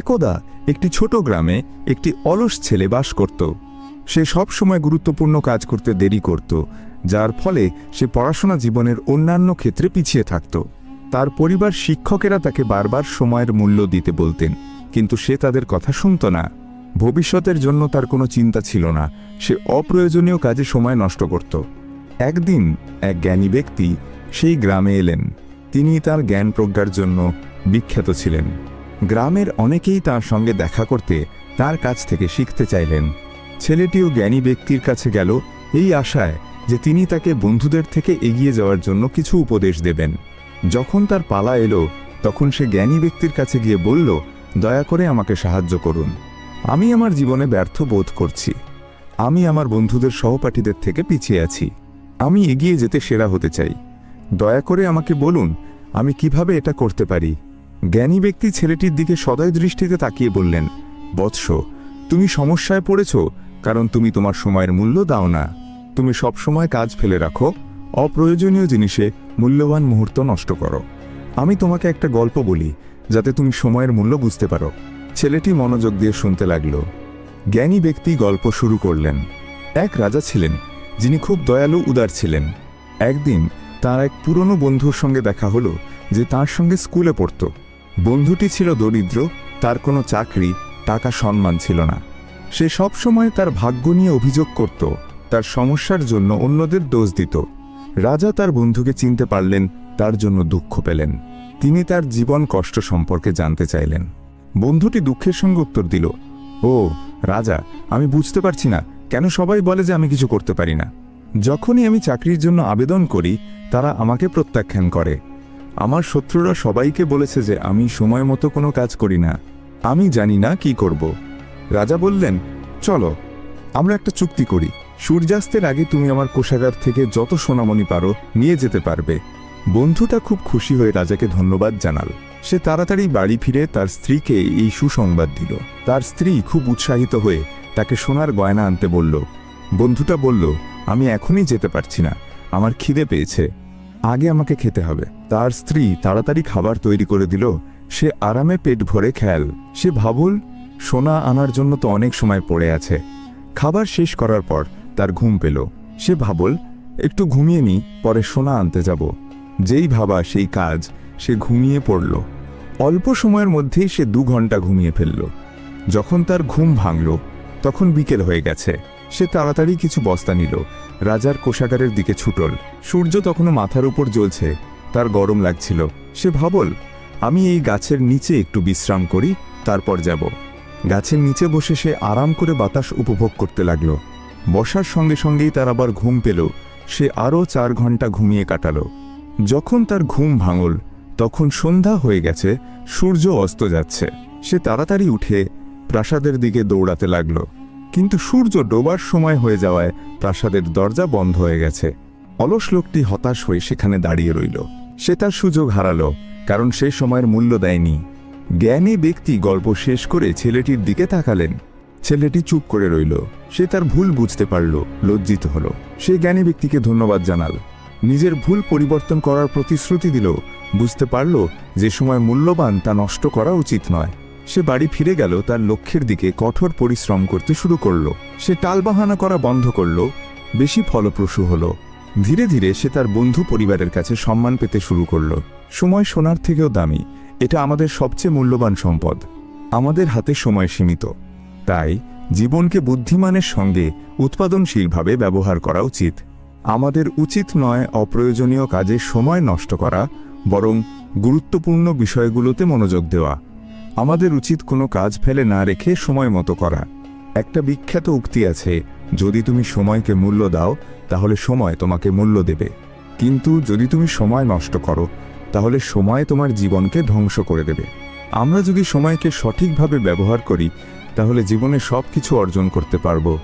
একদা একটি ছোট গ্রামে একটি অলস ছেলে বাস করত। সে সব সময় গুরুত্বপূর্ণ কাজ করতে দেরি করত, যার ফলে সে পড়াশোনা জীবনের অন্যান্য ক্ষেত্রে পিছিয়ে থাকত। তার পরিবার শিক্ষকেরা তাকে বারবার সময়ের মূল্য দিতে বলতেন, কিন্তু সে তাদের কথা শুনত না। ভবিষ্যতের জন্য তার কোনো চিন্তা ছিল না, সে অপ্রয়োজনীয় কাজে সময় নষ্ট করত। একদিন এক জ্ঞানী ব্যক্তি সেই গ্রামে এলেন। তিনি তার জ্ঞান প্রজ্ঞার জন্য বিখ্যাত ছিলেন। গ্রামের অনেকেই তার সঙ্গে দেখা করতে তার কাছ থেকে শিখতে চাইলেন। ছেলেটিও জ্ঞানী ব্যক্তির কাছে গেল এই আশায় যে তিনি তাকে বন্ধুদের থেকে এগিয়ে যাওয়ার জন্য কিছু উপদেশ দেবেন। যখন তার পালা এলো, তখন সে জ্ঞানী ব্যক্তির কাছে গিয়ে বলল, দয়া করে আমাকে সাহায্য করুন। আমি আমার জীবনে ব্যর্থ বোধ করছি। আমি আমার বন্ধুদের সহপাঠীদের থেকে পিছিয়ে আছি। আমি এগিয়ে যেতে সেরা হতে চাই। দয়া করে আমাকে বলুন, আমি কীভাবে এটা করতে পারি? জ্ঞানী ব্যক্তি ছেলেটির দিকে সদয় দৃষ্টিতে তাকিয়ে বললেন, বৎস, তুমি সমস্যায় পড়েছ, কারণ তুমি তোমার সময়ের মূল্য দাও না। তুমি সব সময় কাজ ফেলে রাখো, অপ্রয়োজনীয় জিনিসে মূল্যবান মুহূর্ত নষ্ট করো। আমি তোমাকে একটা গল্প বলি, যাতে তুমি সময়ের মূল্য বুঝতে পারো। ছেলেটি মনোযোগ দিয়ে শুনতে লাগল। জ্ঞানী ব্যক্তি গল্প শুরু করলেন। এক রাজা ছিলেন, যিনি খুব দয়ালু, উদার ছিলেন। একদিন তার এক পুরনো বন্ধুর সঙ্গে দেখা হলো, যে তার সঙ্গে স্কুলে পড়তো। বন্ধুটি ছিল দরিদ্র, তার কোনো চাকরি, টাকা সম্মান ছিল না। সে সব সময় তার ভাগ্য নিয়ে অভিযোগ করত, তার সমস্যার জন্য অন্যদের দোষ দিত। রাজা তার বন্ধুকে চিনতে পারলেন, তার জন্য দুঃখ পেলেন। তিনি তার জীবন কষ্ট সম্পর্কে জানতে চাইলেন। বন্ধুটি দুঃখের সঙ্গে উত্তর দিল, ও, রাজা, আমি বুঝতে পারছি না, কেন সবাই বলে যে আমি কিছু করতে পারি না? যখনই আমি চাকরির জন্য আবেদন করি, তারা আমাকে প্রত্যাখ্যান করে। আমার শত্রুরা সবাইকে বলেছে যে আমি সময় মতো কোনো কাজ করি না। আমি জানি না কি করব। রাজা বললেন, চলো, আমরা একটা চুক্তি করি। সূর্যাস্তের আগে তুমি আমার কোষাগার থেকে যত সোনামণি পারো নিয়ে যেতে পারবে। বন্ধুটা খুব খুশি হয়ে রাজাকে ধন্যবাদ জানাল। সে তাড়াতাড়ি বাড়ি ফিরে তার স্ত্রীকে এই সুসংবাদ দিল। তার স্ত্রী খুব উৎসাহিত হয়ে তাকে সোনার গয়না আনতে বলল। বন্ধুটা বলল, আমি এখনই যেতে পারছি না। আমার খিদে পেয়েছে। আগে আমাকে খেতে হবে। তার স্ত্রী তাড়াতাড়ি খাবার তৈরি করে দিল। সে আরামে পেট ভরে খেয়াল। সে ভাবুল, সোনা আনার জন্য তো অনেক সময় পড়ে আছে। খাবার শেষ করার পর তার ঘুম পেল। সে ভাবল, একটু ঘুমিয়ে নি পরে সোনা আনতে যাব। যেই ভাবা সেই কাজ সে ঘুমিয়ে পড়ল। অল্প সময়ের মধ্যেই সে দু ঘণ্টা ঘুমিয়ে ফেলল। যখন তার ঘুম ভাঙল, তখন বিকেল হয়ে গেছে। সে তাড়াতাড়ি কিছু বস্তা নিল। রাজার কোষাগারের দিকে ছুটল। সূর্য তখনও মাথার উপর জ্বলছে। তার গরম লাগছিল। সে ভাবল, আমি এই গাছের নিচে একটু বিশ্রাম করি, তারপর যাব। গাছের নিচে বসে সে আরাম করে বাতাস উপভোগ করতে লাগল। বসার সঙ্গে সঙ্গেই তার আবার ঘুম পেল। সে আরও চার ঘণ্টা ঘুমিয়ে কাটাল। যখন তার ঘুম ভাঙল, তখন সন্ধ্যা হয়ে গেছে, সূর্য অস্ত যাচ্ছে। সে তাড়াতাড়ি উঠে প্রাসাদের দিকে দৌড়াতে লাগল। কিন্তু সূর্য ডোবার সময় হয়ে যাওয়ায় প্রাসাদের দরজা বন্ধ হয়ে গেছে। অলস লোকটি হতাশ হয়ে সেখানে দাঁড়িয়ে রইল। সে তার সুযোগ হারালো, কারণ সে সময়ের মূল্য দেয়নি। জ্ঞানী ব্যক্তি গল্প শেষ করে ছেলেটির দিকে তাকালেন। ছেলেটি চুপ করে রইল। সে তার ভুল বুঝতে পারল, লজ্জিত হল। সে জ্ঞানী ব্যক্তিকে ধন্যবাদ জানাল। নিজের ভুল পরিবর্তন করার প্রতিশ্রুতি দিল। বুঝতে পারল যে সময় মূল্যবান তা নষ্ট করা উচিত নয়। সে বাড়ি ফিরে গেল, তার লক্ষ্যের দিকে কঠোর পরিশ্রম করতে শুরু করল। সে টালবাহানা করা বন্ধ করল, বেশি ফলপ্রসূ হল। ধীরে ধীরে সে তার বন্ধু পরিবারের কাছে সম্মান পেতে শুরু করল। সময় সোনার থেকেও দামি, এটা আমাদের সবচেয়ে মূল্যবান সম্পদ। আমাদের হাতে সময় সীমিত। তাই জীবনকে বুদ্ধিমানের সঙ্গে উৎপাদনশীলভাবে ব্যবহার করা উচিত। আমাদের উচিত নয় অপ্রয়োজনীয় কাজে সময় নষ্ট করা, বরং গুরুত্বপূর্ণ বিষয়গুলোতে মনোযোগ দেওয়া। আমাদের উচিত কোনো কাজ ফেলে না রেখে সময় মতো করা। একটা বিখ্যাত উক্তি আছে, যদি তুমি সময়কে মূল্য দাও, তাহলে সময় তোমাকে মূল্য দেবে। কিন্তু যদি তুমি সময় নষ্ট করো, তাহলে সময় তোমার জীবনকে ধ্বংস করে দেবে। আমরা যদি সময়কে সঠিকভাবে ব্যবহার করি, তাহলে জীবনে সব কিছু অর্জন করতে পারব।